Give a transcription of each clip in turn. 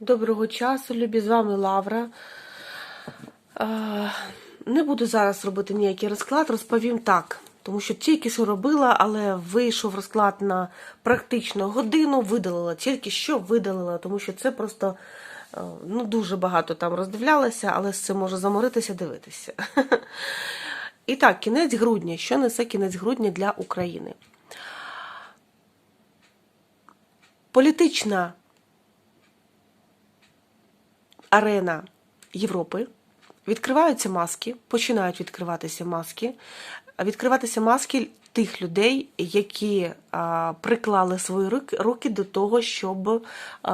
Доброго часу, любі, з вами Лавра. Е, Не буду зараз робити ніякий розклад, розповім так. Тому що тільки що робила, але вийшов розклад на практично годину, видалила, тільки що видалила, тому що це просто е, ну, дуже багато там роздивлялася, але з цим може заморитися дивитися. І так, кінець грудня. Що несе кінець грудня для України? Політична арена Європи. Відкриваються маски, починають відкриватися маски. Відкриватися маски тих людей, які приклали свої руки, до того, щоб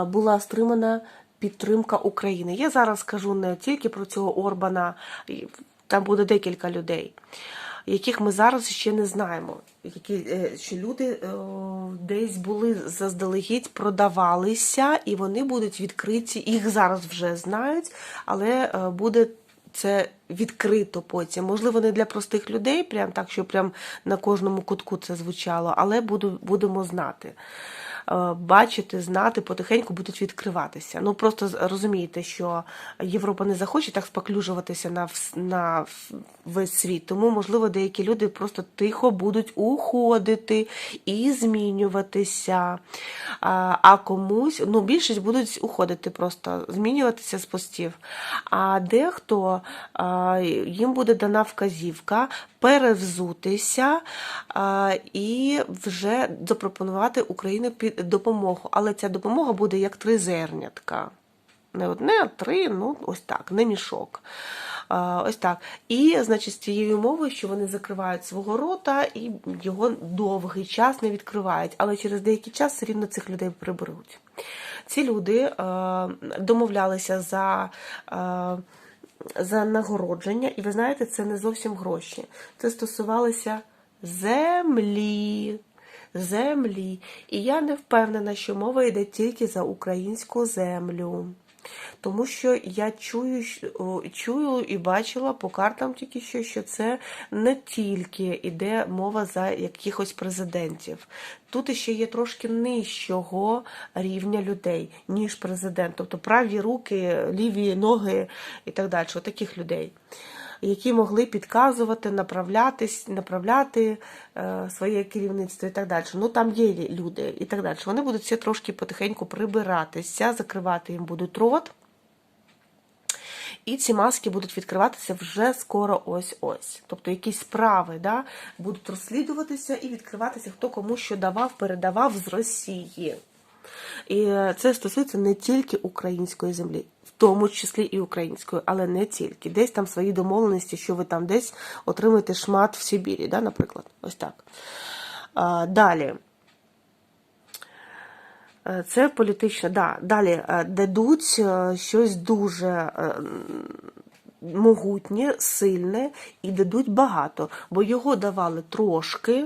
була стримана підтримка України. Я зараз кажу не тільки про цього Орбана, там буде декілька людей, яких ми зараз ще не знаємо. Які е, що люди е, десь були заздалегідь, продавалися, і вони будуть відкриті. Їх зараз вже знають, але е, буде це відкрито потім. Можливо, не для простих людей, прям так, що прям на кожному кутку це звучало, але буду, будемо знати. Е, Бачити, знати, потихеньку будуть відкриватися. Ну просто розумієте, що Європа не захоче так споклюжуватися на, на весь світ. Тому, можливо, деякі люди просто тихо будуть уходити і змінюватися. А, комусь, ну, більшість будуть уходити просто, змінюватися з постів. А дехто їм буде дана вказівка перевзутися і вже запропонувати Україні під допомогу. Але ця допомога буде як три зернятка. Не одне, а три, ну ось так, не мішок. Ось так. І, значить, з цією умовою, що вони закривають свого рота і його довгий час не відкривають, але через деякий час все рівно цих людей приберуть. Ці люди е, домовлялися за. Е, за нагородження, і ви знаєте, це не зовсім гроші. Це стосувалося землі. Землі. І я не впевнена, що мова йде тільки за українську землю. Тому що я чую, чую і бачила по картам тільки що, що це не тільки йде мова за якихось президентів. Тут іще є трошки нижчого рівня людей, ніж президент. Тобто праві руки, ліві ноги і так далі. Таких людей. Які могли підказувати, направлятись, направляти е, своє керівництво і так далі. Ну там є люди і так далі. Вони будуть все трошки потихеньку прибиратися, закривати їм будуть рот. І ці маски будуть відкриватися вже скоро ось-ось. Тобто якісь справи да, будуть розслідуватися і відкриватися, хто кому що давав, передавав з Росії. І це стосується не тільки української землі, в тому числі і української, але не тільки. Десь там свої домовленості, що ви там десь отримаєте шмат в Сибірі, да, наприклад. Ось так. Далі. Е, Це політично, да. Далі е, дадуть е, щось дуже могутнє, сильне і дадуть багато, бо його давали трошки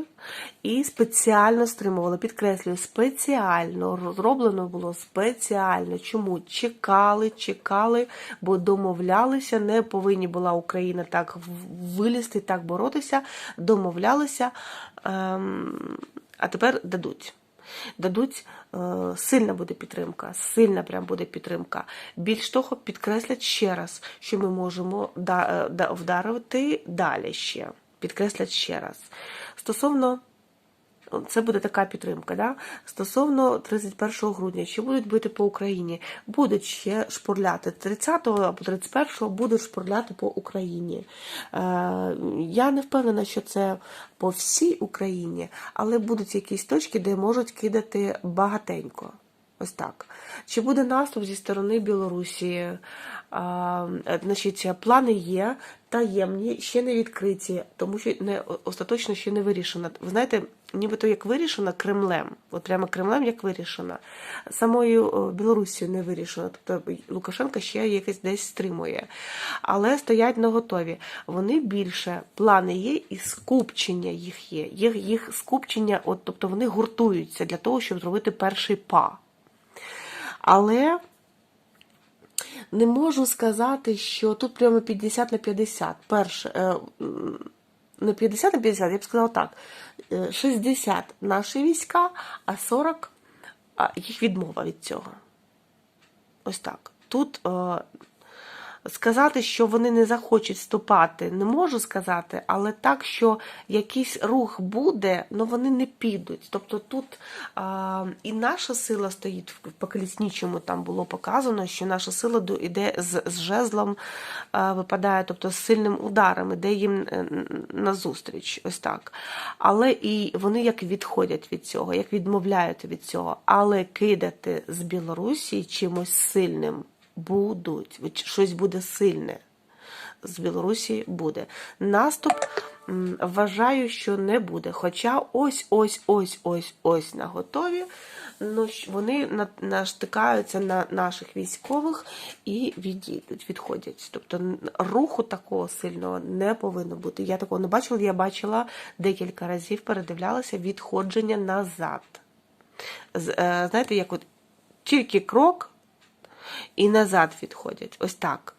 і спеціально стримували. Підкреслюю, спеціально зроблено було спеціально. Чому чекали, чекали, бо домовлялися. Не повинні була Україна так вилізти, так боротися. Домовлялися, ем, а тепер дадуть дадуть е, сильна буде підтримка, сильна прям буде підтримка. Більш того, підкреслять ще раз, що ми можемо е, да, вдарити далі ще. Підкреслять ще раз. Стосовно це буде така підтримка. Да? Стосовно 31 грудня, чи будуть бити по Україні? Будуть ще шпурляти. 30 або 31 будуть шпурляти по Україні. Е, я не впевнена, що це по всій Україні, але будуть якісь точки, де можуть кидати багатенько. Ось так. Чи буде наступ зі сторони Білорусі? А, е, значить, плани є, таємні, ще не відкриті, тому що не остаточно ще не вирішено. Ви знаєте, нібито як вирішено Кремлем, от прямо Кремлем як вирішено, самою Білорусією не вирішено. Тобто Лукашенко ще якось десь стримує. Але стоять на готові. Вони більше плани є, і скупчення їх є. Їх, їх скупчення, от, тобто вони гуртуються для того, щоб зробити перший па. Але не можу сказати, що тут прямо 50 на 50. Перше, е, не 50 на 50, я б сказала так. е, 60 наші війська, а 40 їх відмова від цього. Ось так. Тут е, сказати, що вони не захочуть вступати, не можу сказати, але так, що якийсь рух буде, але вони не підуть. Тобто тут а, і наша сила стоїть в поколіснічому, там було показано, що наша сила йде з, з жезлом, а, випадає, тобто з сильним ударом, іде їм е, назустріч. Ось так. Але і вони як відходять від цього, як відмовляють від цього. Але кидати з Білорусі чимось сильним будуть, щось буде сильне. З Білорусі буде. Наступ вважаю, що не буде. Хоча ось ось ось ось ось на готові. Ну, вони наштикаються на наших військових і відійдуть, відходять. Тобто руху такого сильного не повинно бути. Я такого не бачила. Я бачила декілька разів, передивлялася відходження назад. Е, Знаєте, як от тільки крок і назад відходять. Ось так.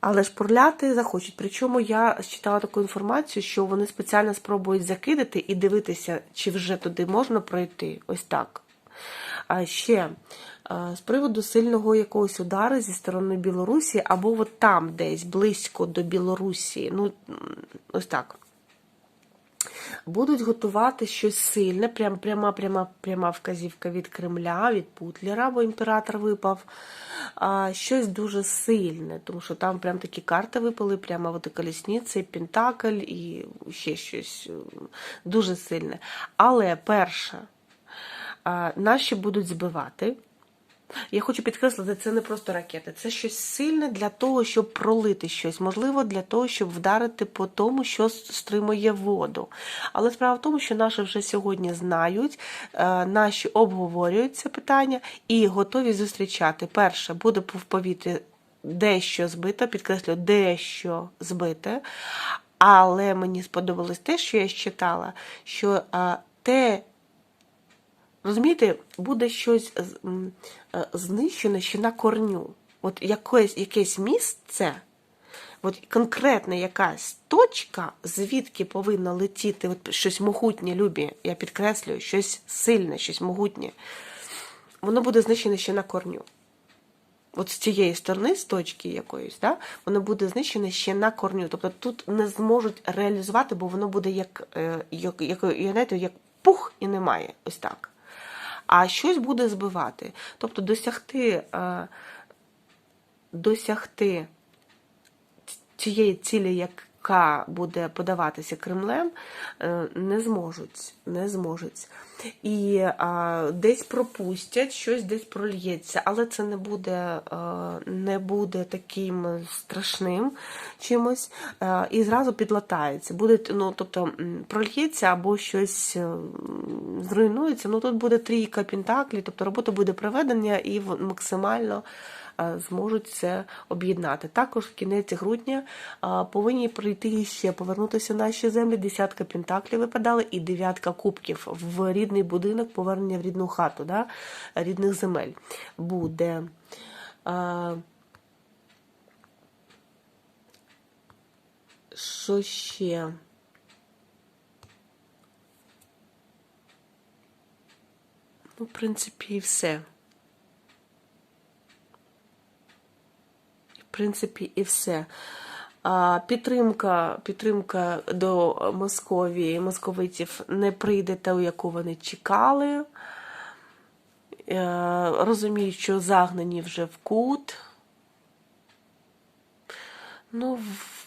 Але ж пурляти захочуть. Причому я читала таку інформацію, що вони спеціально спробують закидати і дивитися, чи вже туди можна пройти. Ось так. А ще з приводу сильного якогось удару зі сторони Білорусі, або от там десь близько до Білорусі. Ну, ось так будуть готувати щось сильне, прям пряма, пряма, пряма вказівка від Кремля, від Путлера, бо імператор випав. А, щось дуже сильне, тому що там прям такі карти випали, прямо от і колісниця, і Пентакль, і ще щось е, дуже сильне. Але перше, наші будуть збивати. Я хочу підкреслити, це не просто ракети, це щось сильне для того, щоб пролити щось, можливо, для того, щоб вдарити по тому, що стримує воду. Але справа в тому, що наші вже сьогодні знають, е, наші обговорюють це питання і готові зустрічати. Перше, буде в повітрі дещо збито, підкреслюю, дещо збите. Але мені сподобалось те, що я читала, що е, те. Розумієте, буде щось е, знищене ще на корню. От якесь, якесь місце, от конкретна якась точка, звідки повинно летіти от щось могутнє, любі, я підкреслюю, щось сильне, щось могутнє, воно буде знищене ще на корню. От з цієї сторони, з точки якоїсь, да, воно буде знищене ще на корню. Тобто тут не зможуть реалізувати, бо воно буде як, е, як, як, як, як пух і немає. Ось так а щось буде збивати. Тобто досягти, е, досягти цієї цілі, яка буде подаватися Кремлем, е, не зможуть. Не зможуть. І а, десь пропустять, щось десь прольється, але це не буде, е, не буде таким страшним чимось, е, і зразу підлатається. Буде, ну, тобто прольється або щось зруйнується. Ну тут буде трійка пентаклів, тобто робота буде проведена і максимально зможуть це об'єднати. Також в кінець грудня е, повинні прийти ще повернутися наші землі. Десятка пентаклів випадали і дев'ятка кубків в рідний будинок, повернення в рідну хату, да? рідних земель буде. Е, Що ще? Ну, в принципі, і все. Принципі, і все. Підтримка, підтримка до Московії, московитів не прийде та, яку вони чекали. Е, Розуміють, що загнані вже в кут. Ну,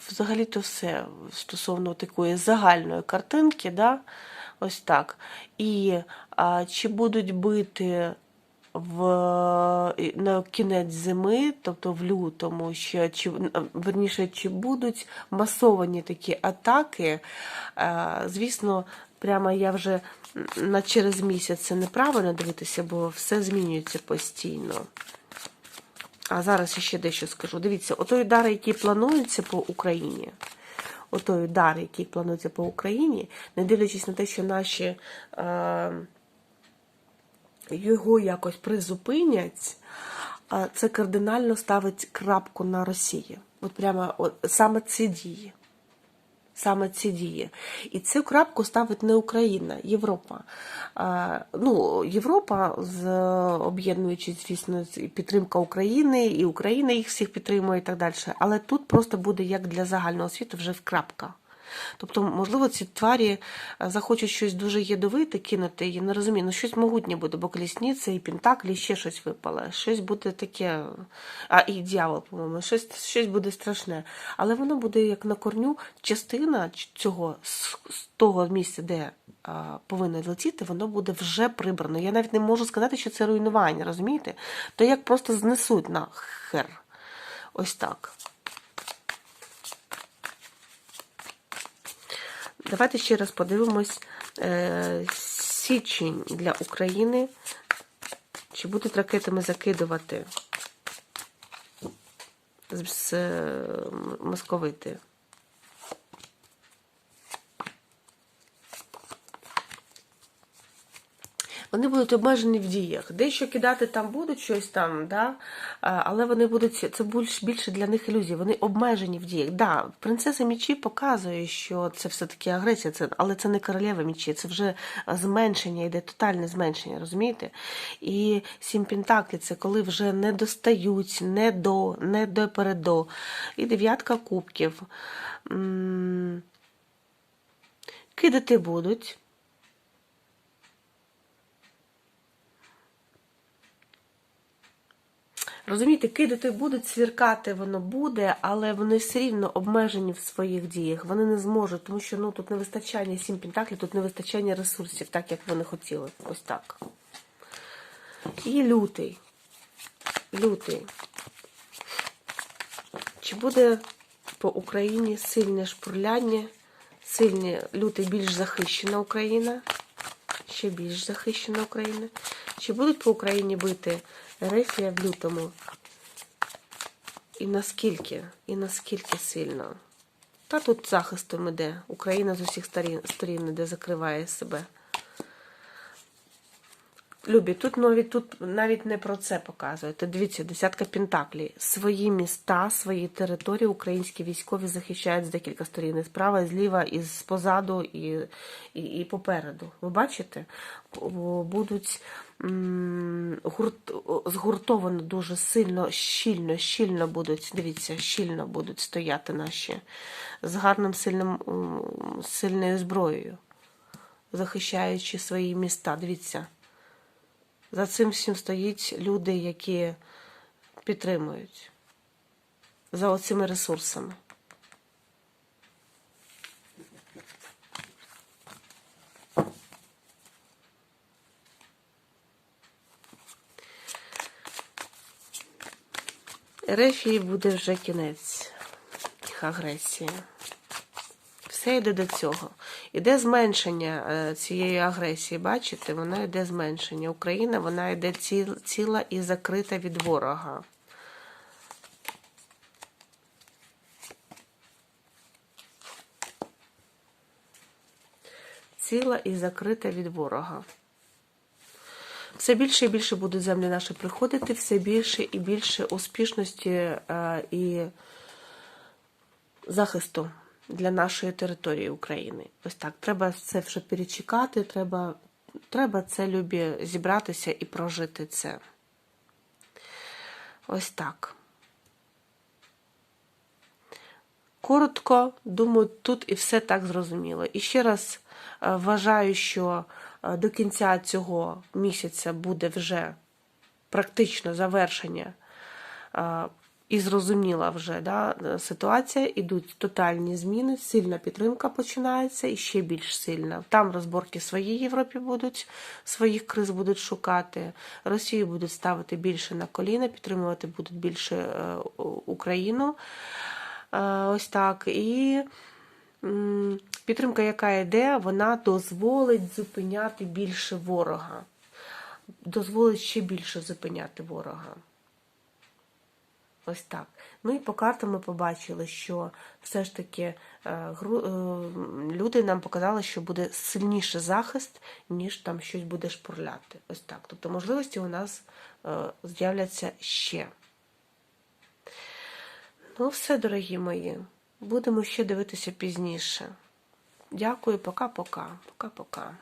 взагалі-то все стосовно такої загальної картинки, да? ось так. І а, чи будуть бити в на кінець зими, тобто в лютому, ще чи верніше, чи будуть масовані такі атаки? Звісно, прямо я вже на через місяць це неправильно дивитися, бо все змінюється постійно. А зараз ще дещо скажу. Дивіться, отой удар, який планується по Україні, отой удар, який планується по Україні, не дивлячись на те, що наші е, його якось призупинять, це кардинально ставить крапку на Росії. От прямо от, саме ці дії. саме ці дії. І цю крапку ставить не Україна, Європа. Ну, Європа, об'єднуючи, звісно, підтримка України, і Україна їх всіх підтримує і так далі. Але тут просто буде як для загального світу вже крапка. Тобто, можливо, ці тварі е, захочуть щось дуже ядовите кинути, я не розумію, ну щось могутнє буде, бо колісниця і пентаклі ще щось випало. Щось буде таке, а і дьявол, по-моєму, щось, щось буде страшне. Але воно буде як на корню, частина цього з того місця, де а, повинно летіти, воно буде вже прибрано. Я навіть не можу сказати, що це руйнування, розумієте? То як просто знесуть на хер. Ось так. Давайте ще раз подивимось е, січень для України. Чи будуть ракетами закидувати з, е, московити? Вони будуть обмежені в діях. Дещо кидати там будуть щось там, да? але вони будуть це більш більше для них ілюзії. Вони обмежені в діях. Да, принцеса мічі показує, що це все таки агресія, це, але це не королева мічі, це вже зменшення, йде тотальне зменшення, розумієте? І сім пентаклі це коли вже не достають, не до, не до передо. І дев'ятка кубків. Кидати будуть. Розумієте, кидати будуть, свіркати воно буде, але вони все рівно обмежені в своїх діях. Вони не зможуть, тому що ну, тут не вистачання сім пентаклів, тут не вистачання ресурсів, так як вони хотіли. Ось так. І лютий. Лютий. Чи буде по Україні сильне шпурляння? Сильне лютий більш захищена Україна? Ще більш захищена Україна? Чи будуть по Україні бити Ерефія в лютому? І наскільки? І наскільки сильно? Та тут захистом іде. Україна з усіх сторін, іде, закриває себе. Любі, тут навіть, тут навіть не про це показуєте. Дивіться, десятка пентаклей. Свої міста, свої території українські військові захищають з декілька сторін. І справа, і зліва, і позаду, і, і, і попереду. Ви бачите? Будуть гурт, згуртовано дуже сильно, щільно, щільно будуть, дивіться, щільно будуть стояти наші з гарним сильним, сильною зброєю, захищаючи свої міста. Дивіться. За цим всім стоїть люди, які підтримують за оцими ресурсами. Ерефії буде вже кінець їх агресії. Все йде до цього. Іде зменшення е, цієї агресії. Бачите, вона йде зменшення. Україна вона йде ціла і закрита від ворога. Ціла і закрита від ворога. Все більше і більше будуть землі наші приходити, все більше і більше успішності е, і захисту для нашої території України. Ось так. Треба це вже перечекати, треба, треба це любі зібратися і прожити це. Ось так. Коротко, думаю, тут і все так зрозуміло. І ще раз е, вважаю, що до кінця цього місяця буде вже практично завершення і зрозуміла вже да, ситуація. Ідуть тотальні зміни, сильна підтримка починається і ще більш сильна. Там розборки своїй Європі будуть, своїх криз будуть шукати. Росію будуть ставити більше на коліна, підтримувати будуть більше е, Україну. Е, Ось так. І підтримка, яка йде, вона дозволить зупиняти більше ворога. Дозволить ще більше зупиняти ворога. Ось так. Ну і по картам ми побачили, що все ж таки е, е, люди нам показали, що буде сильніший захист, ніж там щось буде шпурляти. Ось так. Тобто можливості у нас е, з'являться ще. Ну, все, дорогі мої. Будемо ще дивитися пізніше. Дякую, пока-пока. Пока-пока.